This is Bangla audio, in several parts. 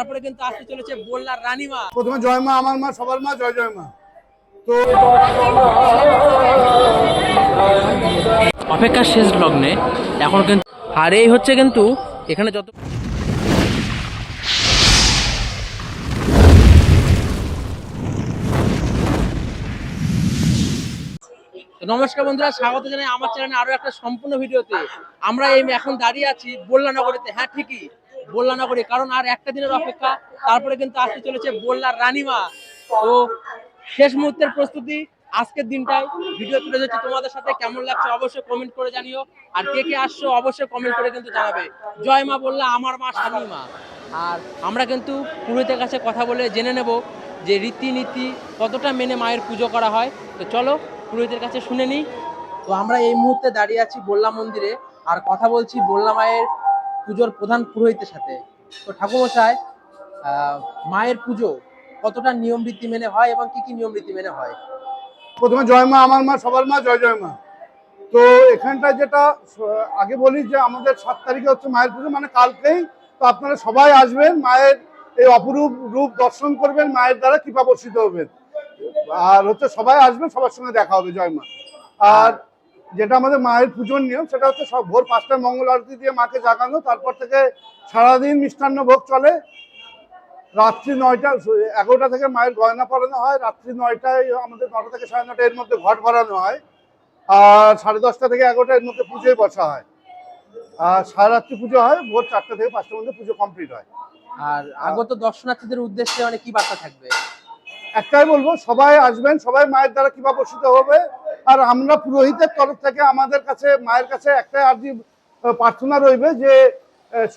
তারপরে কিন্তু আসতে চলেছে বললার রানীমা। প্রথমে জয় মা আমার মা সবার মা জয় জয় মা। তো অপেক্ষার শেষ লগ্নে এখন কিন্তু আর এই হচ্ছে কিন্তু এখানে যত নমস্কার বন্ধুরা স্বাগত জানাই আমার চ্যানেলে আরও একটা সম্পূর্ণ ভিডিওতে। আমরা এই এখন দাঁড়িয়ে আছি বল্লানগরীতে হ্যাঁ ঠিকই। বল্লানগরী কারণ আর একটা দিনের অপেক্ষা, তারপরে কিন্তু আসতে চলেছে বল্লার রানীমা। তো শেষ মুহূর্তের প্রস্তুতি, আজকের দিনটায় ভিডিও তুলে ধরছি তোমাদের সাথে, কেমন লাগছে অবশ্যই কমেন্ট করে জানিও, আর কে কে আসছো অবশ্যই কমেন্ট করে কিন্তু জানাবে। জয় মা বললা, আমার মা স্বামী মা আর আমরা কিন্তু পুরোহিতের কাছে কথা বলে জেনে নেব যে রীতিনীতি কতটা মেনে মায়ের পুজো করা হয়। তো চলো পুরোহিতের কাছে শুনে নিই। তো আমরা এই মুহূর্তে দাঁড়িয়ে আছি বল্লা মন্দিরে, আর কথা বলছি বল্লা মায়ের পুজোর প্রধান পুরোহিতের সাথে। তো ঠাকুমশাই আহ, মায়ের পুজো কতটা নিয়ম রীতি মেনে হয় এবং কি কি নিয়ম রীতি মেনে হয়? প্রথমে জয় মা আমার মা সবার মা জয় জয় মা। তো এখানটা যেটা আগে বলি যে আমাদের সাত তারিখে হচ্ছে মায়ের পুজো মানে কালকেই তো আপনারা সবাই আসবেন মায়ের এই অপরূপ রূপ দর্শন করবেন মায়ের দ্বারা কৃপা বর্ষিত হবেন। আর হচ্ছে সবাই আসবেন সবার সঙ্গে দেখা হবে জয় মা। আর যেটা আমাদের মায়ের পুজোর নিয়ম সেটা হচ্ছে সব ভোর পাঁচটায় মঙ্গল আরতি দিয়ে মাকে জাগানো তারপর থেকে সারাদিন মিষ্টান্ন ভোগ চলে। রাত্রি নয়টা এগারোটা থেকে মায়ের গয়না পরানো হয় রাত্রি নয়টায় আমাদের নটা থেকে সাড়ে নটা এর মধ্যে ঘট ভরানো হয় আর সাড়ে দশটা থেকে এগারোটা এর মধ্যে পুজোয় বসা হয়। আর সারা রাত্রি পুজো হয় ভোর চারটা থেকে পাঁচটার মধ্যে পুজো কমপ্লিট হয়। আর আগত দর্শনার্থীদের উদ্দেশ্যে মানে কি বার্তা থাকবে? একটাই বলব সবাই আসবেন সবাই মায়ের দ্বারা কৃপা বর্ষিত হবে আর আমরা পুরোহিতের তরফ থেকে আমাদের কাছে মায়ের কাছে একটাই আর্জি প্রার্থনা রইবে যে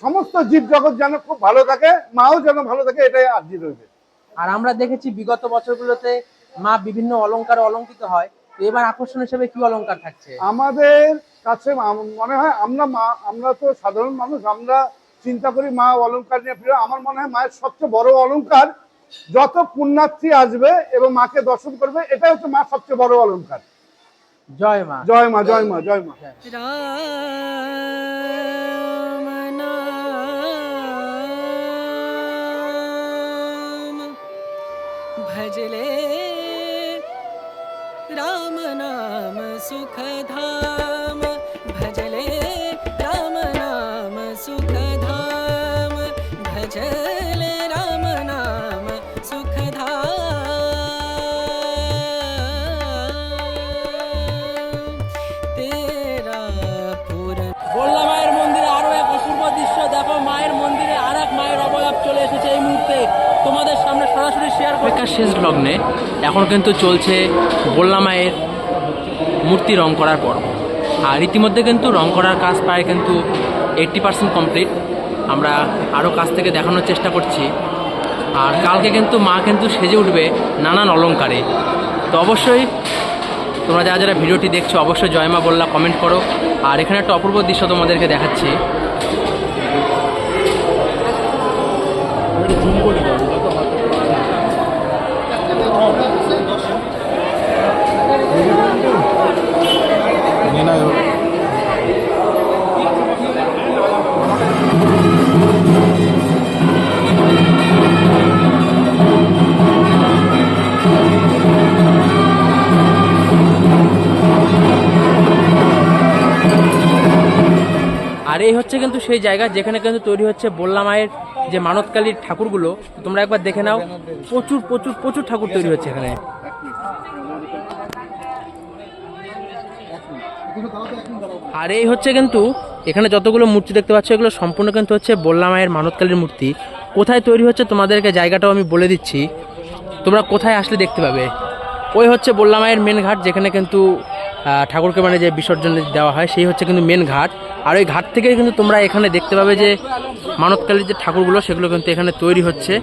সমস্ত জীব জগৎ যেন খুব ভালো থাকে মাও যেন ভালো থাকে এটাই আর্জি রইবে। আর আমরা দেখেছি বিগত বছরগুলোতে মা বিভিন্ন অলংকার অলঙ্কিত হয় তো এবার আকর্ষণ হিসেবে কি অলংকার থাকছে? আমাদের কাছে মনে হয় আমরা মা আমরা তো সাধারণ মানুষ আমরা চিন্তা করি মা অলংকার নিয়ে প্রিয়। আমার মনে হয় মায়ের সবচেয়ে বড় অলংকার যত পুণ্যার্থী আসবে এবং মাকে দর্শন করবে এটাই হচ্ছে মা সবচেয়ে বড় অলংকার জয় মা জয় মা জয় মা জয় মা राम नाम भजले राम नाम सुखधाम भजले राम नाम सुखधाम भजले তোমাদের সামনে সরাসরি শেয়ার অপেক্ষার শেষ লগ্নে এখন কিন্তু চলছে বললা মায়ের মূর্তি রং করার পর আর ইতিমধ্যে কিন্তু রং করার কাজ প্রায় কিন্তু এইট্টি পার্সেন্ট কমপ্লিট আমরা আরও কাছ থেকে দেখানোর চেষ্টা করছি। আর কালকে কিন্তু মা কিন্তু সেজে উঠবে নানান অলঙ্কারে। তো অবশ্যই তোমরা যারা যারা ভিডিওটি দেখছ, অবশ্যই জয়মা বললা কমেন্ট করো। আর এখানে একটা অপূর্ব দৃশ্য তোমাদেরকে দেখাচ্ছি। আর এই হচ্ছে কিন্তু সেই জায়গা যেখানে কিন্তু তৈরি হচ্ছে বললা মায়ের যে মানতকালীর ঠাকুরগুলো। তোমরা একবার দেখে নাও, প্রচুর প্রচুর প্রচুর ঠাকুর তৈরি হচ্ছে এখানে। আর এই হচ্ছে কিন্তু এখানে যতগুলো মূর্তি দেখতে পাচ্ছ, এগুলো সম্পূর্ণ কিন্তু হচ্ছে বললা মায়ের মানতকালীর মূর্তি। কোথায় তৈরি হচ্ছে তোমাদেরকে জায়গাটাও আমি বলে দিচ্ছি। তোমরা কোথায় আসলে দেখতে পাবে? ওই হচ্ছে বললা মায়ের মেন ঘাট, যেখানে কিন্তু ঠাকুরকে মানে যে বিসর্জন দেওয়া হয়, সেই হচ্ছে কিন্তু মেন ঘাট। আর ওই ঘাট থেকেই কিন্তু তোমরা এখানে দেখতে পাবে যে মানতকালীর যে ঠাকুরগুলো, সেগুলো কিন্তু এখানে তৈরি হচ্ছে।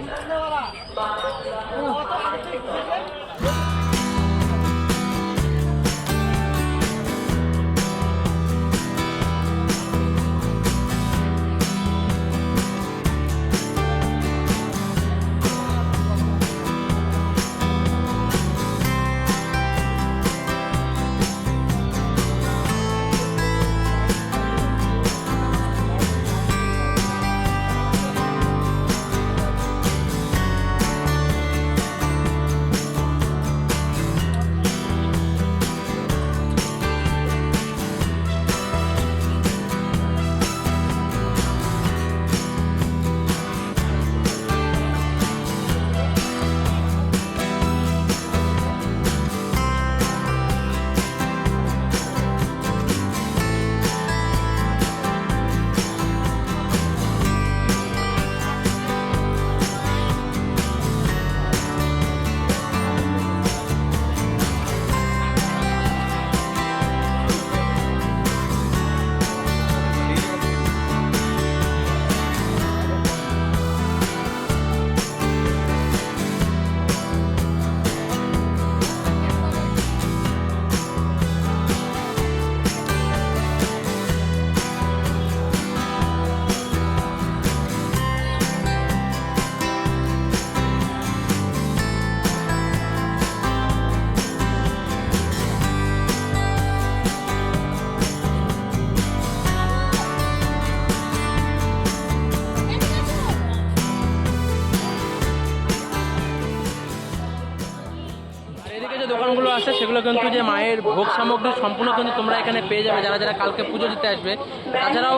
আছে, সেগুলো কিন্তু যে মায়ের ভোগ সামগ্রী সম্পূর্ণ কিন্তু তোমরা এখানে পেয়ে যাবে, যারা যারা কালকে পুজো দিতে আসবে। তাছাড়াও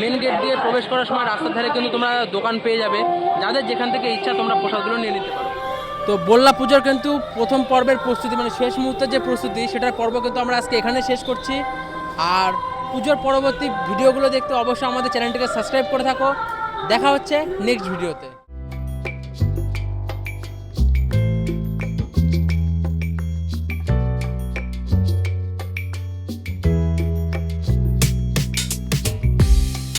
মেন গেট দিয়ে প্রবেশ করার সময় রাস্তার ধারে কিন্তু তোমরা দোকান পেয়ে যাবে, যাদের যেখান থেকে ইচ্ছা তোমরা প্রসাদগুলো নিয়ে নিতে পারো। তো বল্লা পুজোর কিন্তু প্রথম পর্বের প্রস্তুতি মানে শেষ মুহূর্তের যে প্রস্তুতি, সেটার পর্ব কিন্তু আমরা আজকে এখানে শেষ করছি। আর পুজোর পরবর্তী ভিডিওগুলো দেখতে অবশ্যই আমাদের চ্যানেলটিকে সাবস্ক্রাইব করে থাকো। দেখা হচ্ছে নেক্সট ভিডিওতে